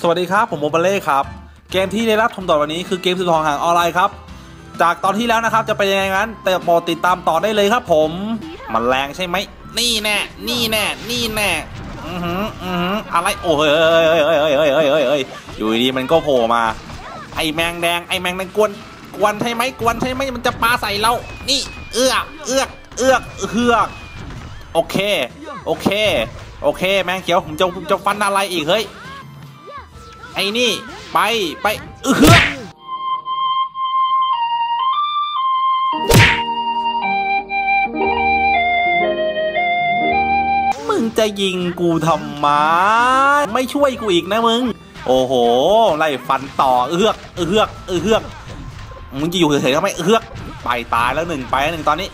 สวัสดีครับ ผมโมบาเล่ครับ เกมที่ได้รับชมต่อวันนี้คือเกมสุดทองห่างออนไลน์ครับ จากตอนที่แล้วนะครับจะเป็นยังไงนั้นแต่โปรดติดตามต่อได้เลยครับผม มันแรงใช่ไหม นี่แน่ นี่แน่ นี่แน่ อือหืออือหืออะไร โอ้ยเอ้ยเอ้ยเอ้ยเอ้ยเอ้ยเอ้ยเอ้ยอยู่ดีมันก็โผล่มา ไอแมงแดง ไอแมงแดงกวน กวนใช่ไหมกวนใช่ไหมมันจะปาใส่เรา นี่ เอื้อก เอื้อก เอื้อก เฮือก โอเค โอเค โอเค แมงเขียว ผมจะ จะฟันอะไรอีก เฮ้ย ไอ้นี่ ไปไปเออมึงจะยิงกูทำไมไม่ช่วยกูอีกนะมึง โอ้โห ไล่ฟันต่อเอือกเอือกเอือกมึงจะอยู่เฉยๆทำไมเอือกไปตายแล้วหนึ่งไปแล้วหนึ่งตอนนี้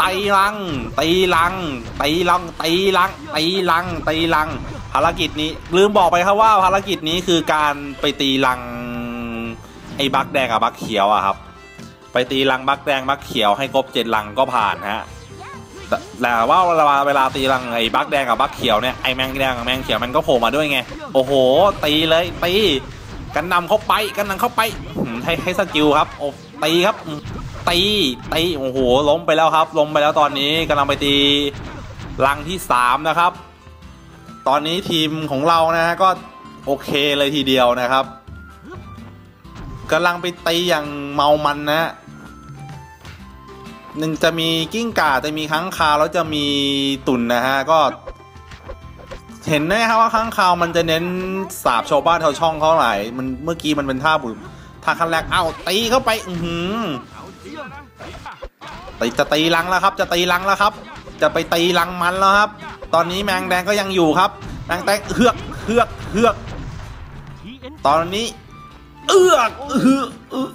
ตีลังตีลังตีลังตีลังตีลังตีลัง ภารกิจนี้ลืมบอกไปครับว่าภารกิจนี้คือการไปตีลังไอ้บักแดงกับบักเขียวอะครับ ไปตีลังบักแดงบักเขียวให้ครบเจ็ดลังก็ผ่านฮะแต่ว่าเวลาเวลาตีลังไอ้บักแดงกับบักเขียวเนี่ยไอ้แมงแดงกับแมงเขียวมันก็โผล่มาด้วยไงโอ้โห ตีเลยตีกันนำเข้าไปกันนำเข้าไปให้ให้สกิลครับโอ้ตีครับตีตีโอ้โหล้มไปแล้วครับล้มไปแล้วตอนนี้กำลังไปตีลังที่สามนะครับ ตอนนี้ทีมของเรานะฮะก็โอเคเลยทีเดียวนะครับกำลังไปตีอย่างเมามันนะฮะหนึ่งจะมีกิ้งก่าจะมีค้างคาวแล้วจะมีตุ่นนะฮะก็ เห็นไหมครับว่าค้างคาวมันจะเน้นสาบชาวบ้านชาวช่องเขาหลายมันเมื่อกี้มันเป็นท่าบุญท่าขั้นแรกเอ้าตีเข้าไป อือหือตีจะตีลังแล้วครับ จะตีลังแล้วครับ จะไปตีลังมันแล้วครับ ตอนนี้แมงแดงก็ยังอยู่ครับ แมงแดงเฮือกเฮือกเฮือก ตอนนี้ เอือกเอือกเอือก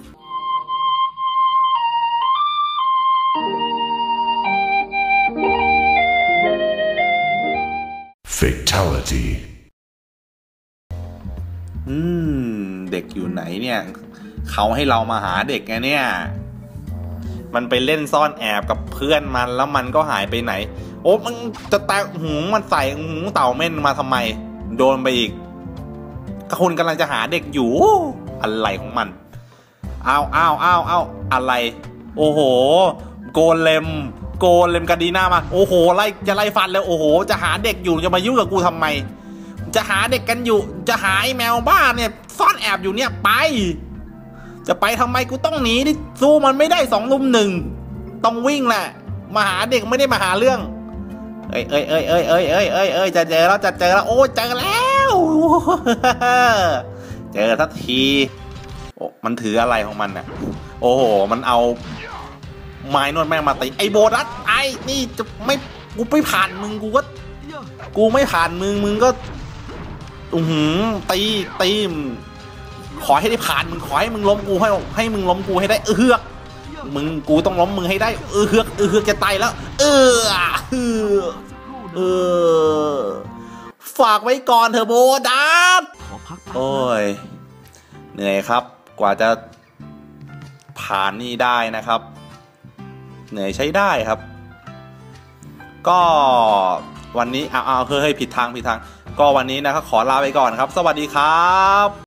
Fatality. อืม เด็กอยู่ไหนเนี่ย เขาให้เรามาหาเด็กไงเนี่ย มันไปเล่นซ่อนแอบกับเพื่อนมันแล้วมันก็หายไปไหน โอ้มันจะแตะหูมันใส่หูเต่าเม่นมาทำไม โดนไปอีกก็คุณกำลังจะหาเด็กอยู่ อะไรของมันอ้าวอ้าวอ้าวอ้าวอะไร โอ้โห โกเลม โกเลมกาดีหน่ามา โอ้โหไล่จะไล่ฟันแล้วโอ้โห จะหาเด็กอยู่จะมายุ่งกับกูทำไม จะหาเด็กกันอยู่ จะหาไอ้แมวบ้าเนี่ยซ่อนแอบอยู่เนี่ยไป จะไปทำไมกูต้องหนีดิสู้มันไม่ได้สองลุมหนึ่งต้องวิ่งแหละมาหาเด็กไม่ได้มาหาเรื่อง เอ้ยเอ้ยเอ้ยเอ้ยเอ้ยเอ้ยเอ้ยเอ้ยจะเจอแล้วจะเจอแล้วโอ้เจอแล้วเจอทักทีโอ้มันถืออะไรของมันน่ะ โอ้โหมันเอา ไม้นวดแม่งมาตีไอโบนัสไอ้นี่จะไม่กูไม่ผ่านมึงกูก็กูไม่ผ่านมึงมึงก็อือหือตีตีม ขอให้ได้ผ่านมึงขอให้มึงล้มกูให้ให้มึงล้มกูให้ได้เอือกมึงกูต้องล้มมึงให้ได้เอือกเอือกจะตายแล้วเออเออเออฝากไว้ก่อนเถอะโบดัสโอ้ยเหนื่อยครับกว่าจะผ่านนี่ได้นะครับ เหนื่อยใช้ได้ครับ ก็วันนี้เอาเอาเฮ้ยผิดทางผิดทาง ก็วันนี้นะครับขอลาไปก่อนครับ สวัสดีครับ